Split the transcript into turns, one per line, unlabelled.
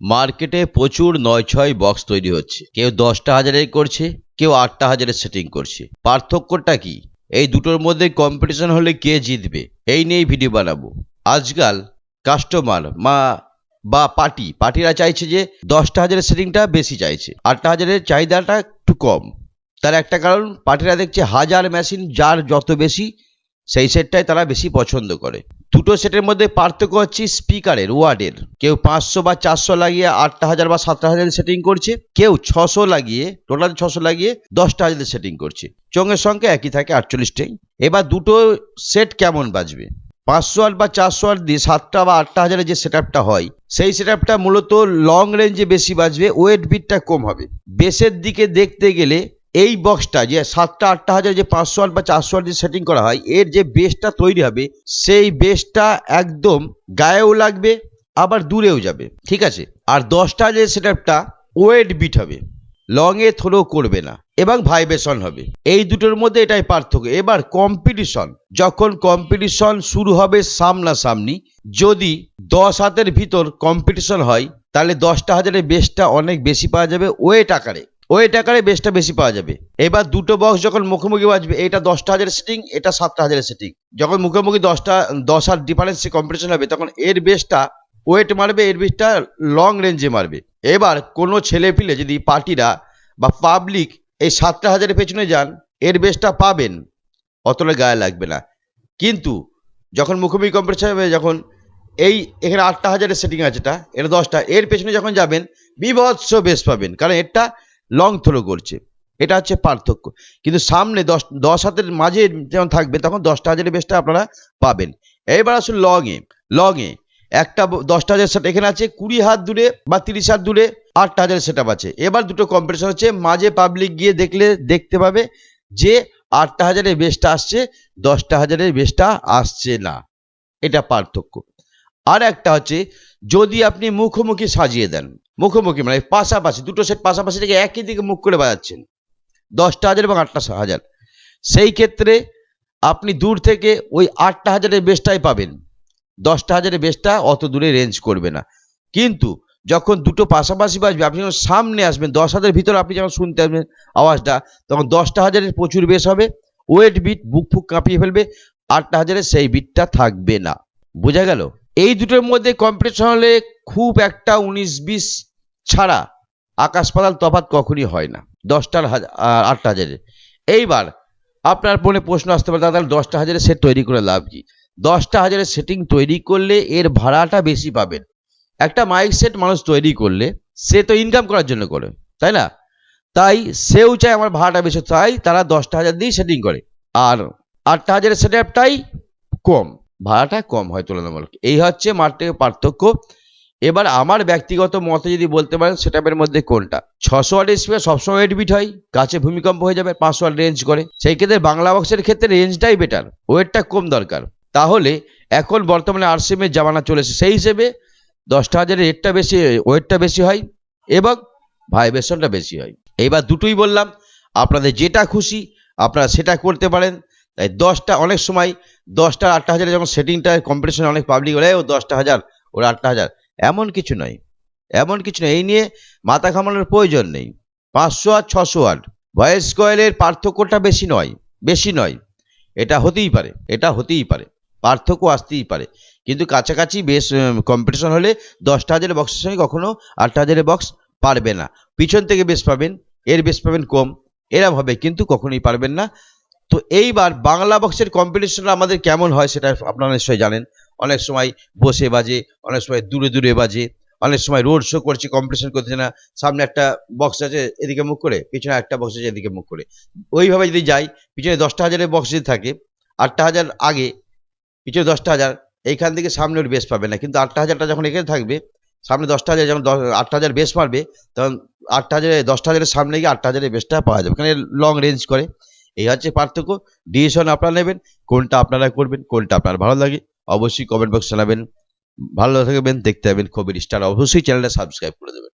মার্কেটে প্রচুর নয় ছয় বক্স তৈরি হচ্ছে। কেউ দশটা হাজারের করছে, কেউ আটটা হাজারের সেটিং করছে। পার্থক্যটা কি? এই দুটোর মধ্যে কম্পিটিশন হলে কে জিতবে? এই নিয়েই ভিডিও বানাবো। আজকাল কাস্টমার মা বা পার্টি, পার্টিরা চাইছে যে দশটা হাজারের সেটিংটা বেশি চাইছে, আটটা হাজারের চাহিদাটা একটু কম। তার একটা কারণ, পার্টিরা দেখছে হাজার মেশিন যার যত বেশি, সেই সেটটাই তারা বেশি পছন্দ করে। দুটো সেটের মধ্যে পার্থক্য হচ্ছে স্পিকারের, ওয়ার্ডের। কেউ পাঁচশো বা চারশো লাগিয়ে আটটা হাজার বা সাতটা হাজারের সেটিং করছে, কেউ ছশো লাগিয়ে টোটাল ছশো লাগিয়ে দশটা হাজারের সেটিং করছে। চোঙের সংখ্যা একই থাকে আটচল্লিশটাই। এবার দুটো সেট কেমন বাজবে? পাঁচশো আট বা চারশো আট দিয়ে সাতটা বা আটটা হাজারের যে সেট হয়, সেই সেট মূলত লং রেঞ্জে বেশি বাজবে ওয়েট বিটটা কম হবে। বেসের দিকে দেখতে গেলে এই বক্সটা যে সাতটা, আটটা হাজার, যে পাঁচশো আট বা চারশো আট যে সেটিং করা হয়, এর যে বেসটা তৈরি হবে, সেই বেসটা একদম গায়েও লাগবে, আবার দূরেও যাবে। ঠিক আছে? আর দশটা যে সেট ওয়েট বিট হবে। লংয়ে থ্রো করবে না, এবং ভাইব্রেশন হবে। এই দুটোর মধ্যে এটাই পার্থক্য। এবার কম্পিটিশন যখন কম্পিটিশন শুরু হবে সামনাসামনি, যদি দশ হাতের ভিতর কম্পিটিশন হয়, তাহলে দশটা হাজারের বেসটা অনেক বেশি পাওয়া যাবে ওয়েট আকারে। ওয়েট আকারে বেসটা বেশি পাওয়া যাবে। এবার দুটো বক্স যখন মুখোমুখি বাজবে, এটা দশটা হাজারের সেটিং এটা সাতটা হাজারের সেটিং যখন মুখোমুখি দশটা, দশ হাত ডিফারেন্সে কম্পিটিশন হবে, তখন এর বেসটা ওয়েট মারবে, এর বেসটা লং রেঞ্জে মারবে। এবার কোনো ছেলে পিলে, যদি পার্টিরা বা পাবলিক এই সাতটা হাজারের পেছনে যান, এর বেসটা পাবেন। অতটা গায়ে লাগবে না। কিন্তু যখন মুখোমুখি কম্পিটিশন হবে, যখন এই এখানে আটটা হাজারের সেটিং আছে এটা এটা দশটা, এর পেছনে যখন যাবেন, বিভৎস বেস পাবেন। কারণ এটা লং থ্রো করছে। এটা হচ্ছে পার্থক্য। কিন্তু সামনে দশ দশ হাতের মাঝে যখন থাকবে, তখন দশটা হাজারের বেসটা আপনারা পাবেন। এবার আসুন লংয়ে লংয়ে একটা দশটা হাজার সেট এখানে আছে, কুড়ি হাত দূরে বা তিরিশ হাত দূরে আটটা হাজারের সেট আছে। এবার দুটো কম্পিটিশন হচ্ছে, মাঝে পাবলিক গিয়ে দেখলে, দেখতে পাবে যে আটটা হাজারের বেসটা আসছে, দশটা হাজারের বেসটা আসছে না। এটা পার্থক্য। আর একটা হচ্ছে, যদি আপনি মুখোমুখি সাজিয়ে দেন, মুখোমুখি মানে পাশাপাশি, দুটো সেট পাশাপাশি থেকে একই দিকে মুখ করে বাজাচ্ছেন, দশটা হাজার এবং আটটা হাজার। সেই ক্ষেত্রে আপনি দূর থেকে ওই আটটা হাজারের বেসটাই পাবেন। দশটা হাজারের বেসটা অত দূরে রেঞ্জ করবে না। কিন্তু যখন দুটো পাশাপাশি বাজবে, আপনি যখন সামনে আসবেন, দশ হাজারের ভিতরে আপনি যখন শুনতে আসবেন আওয়াজটা, তখন দশটা হাজারের প্রচুর বেস হবে ওয়েট বিট বুক ফুক কাঁপিয়ে ফেলবে, আটটা হাজারের সেই বিটটা থাকবে না। বোঝা গেল? এই দুটোর মধ্যে কম্পিটিশন হলে খুব একটা উনিশ বিশ ছাড়া আকাশ পাতাল তফাৎ কখনই হয় না। দশটার হাজার আটটা হাজারের এইবার আপনার মনে প্রশ্ন আসতে পারে, দাদা, দশটা হাজারের সেট তৈরি করে লাভ কি? দশটা হাজারের সেটিং তৈরি করলে এর ভাড়াটা বেশি পাবেন। একটা মাইক সেট মানুষ তৈরি করলে সে তো ইনকাম করার জন্য করে, তাই না? তাই সেও চায় আমার ভাড়াটা বেশি, তাই তারা দশটা হাজার দিয়েই সেটিং করে। আর আটটা হাজারের সেট কম। ভাড়াটা কম হয় তুলনামূলক। এই হচ্ছে মার্কেটের পার্থক্য। এবার আমার ব্যক্তিগত মতে যদি বলতে পারেন সেটাপের মধ্যে কোনটা? ছশো ওয়াট স্পিকার সবসময় ওয়েট বিট হয়, কাছে ভূমিকম্প হয়ে যাবে, পাঁচশো ওয়াট রেঞ্জ করে। সেই ক্ষেত্রে বাংলা বক্সের ক্ষেত্রে রেঞ্জটাই বেটার ওয়েটটা কম দরকার। তাহলে এখন বর্তমানে আরসিএম এর জামানা চলেছে সেই হিসেবে দশটা হাজারের রেটটা বেশি ওয়েটটা বেশি হয় এবং ভাইব্রেশনটা বেশি হয়। এইবার দুটোই বললাম, আপনাদের যেটা খুশি, আপনারা সেটা করতে পারেন। তাই দশটা অনেক সময় দশটা আটটা হাজারে যখন সেটিংটা কম্পিটিশন অনেক পাবলিক বলে, ও দশটা হাজার, ওর আটটা হাজার। এমন কিছু নয়। এমন কিছু নয়। এই নিয়ে মাথা ঘামানোর প্রয়োজন নেই। পাঁচশো আর ছশো আট। ভয়েস কয়েলের পার্থক্যটা বেশি নয়। বেশি নয়। এটা হতেই পারে। এটা হতেই পারে। পার্থক্য আসতেই পারে। কিন্তু কাছাকাছি বেশ কম্পিটিশন হলে দশটা হাজারের বক্সের সঙ্গে কখনো আটটা হাজারের বক্স পারবে না। পিছন থেকে বেশ পাবেন। এর বেশ পাবেন কম। এরম হবে। কিন্তু কখনোই পারবেন না। তো এইবার বাংলা বক্সের কম্পিটিশন আমাদের কেমন হয় সেটা আপনারা নিশ্চয়ই জানেন। অনেক সময় বসে বাজে, অনেক সময় দূরে দূরে বাজে, অনেক সময় রোড শো করছে কম্পিটিশন করছে না, সামনে একটা বক্স আছে এদিকে মুখ করে, পিছনে একটা বক্স আছে এদিকে মুখ করে। ওইভাবে যদি যাই, পিছনে দশটা হাজারের বক্স যদি থাকে, আটটা হাজার আগে, পিছনে দশটা হাজার, এইখান থেকে সামনে ওর বেস পাবে না। কিন্তু আটটা হাজারটা যখন এখানে থাকবে, সামনে দশটা হাজার যখন আটটা হাজার বেস মারবে, তখন আটটা হাজারে, দশটা হাজারের সামনে গিয়ে আটটা হাজারের বেসটা পাওয়া যাবে। কারণ লং রেঞ্জ করে। এই হচ্ছে পার্থক্য। ডিসিশন আপনারা নেবেন, কোনটা আপনারা করবেন, কোনটা আপনার ভালো লাগে, অবশ্যই কমেন্ট বক্স জানাবেন। ভালো থাকবেন, দেখতে পাবেন খবির স্টার অবশ্যই চ্যানেলটা সাবস্ক্রাইব করে দেবেন।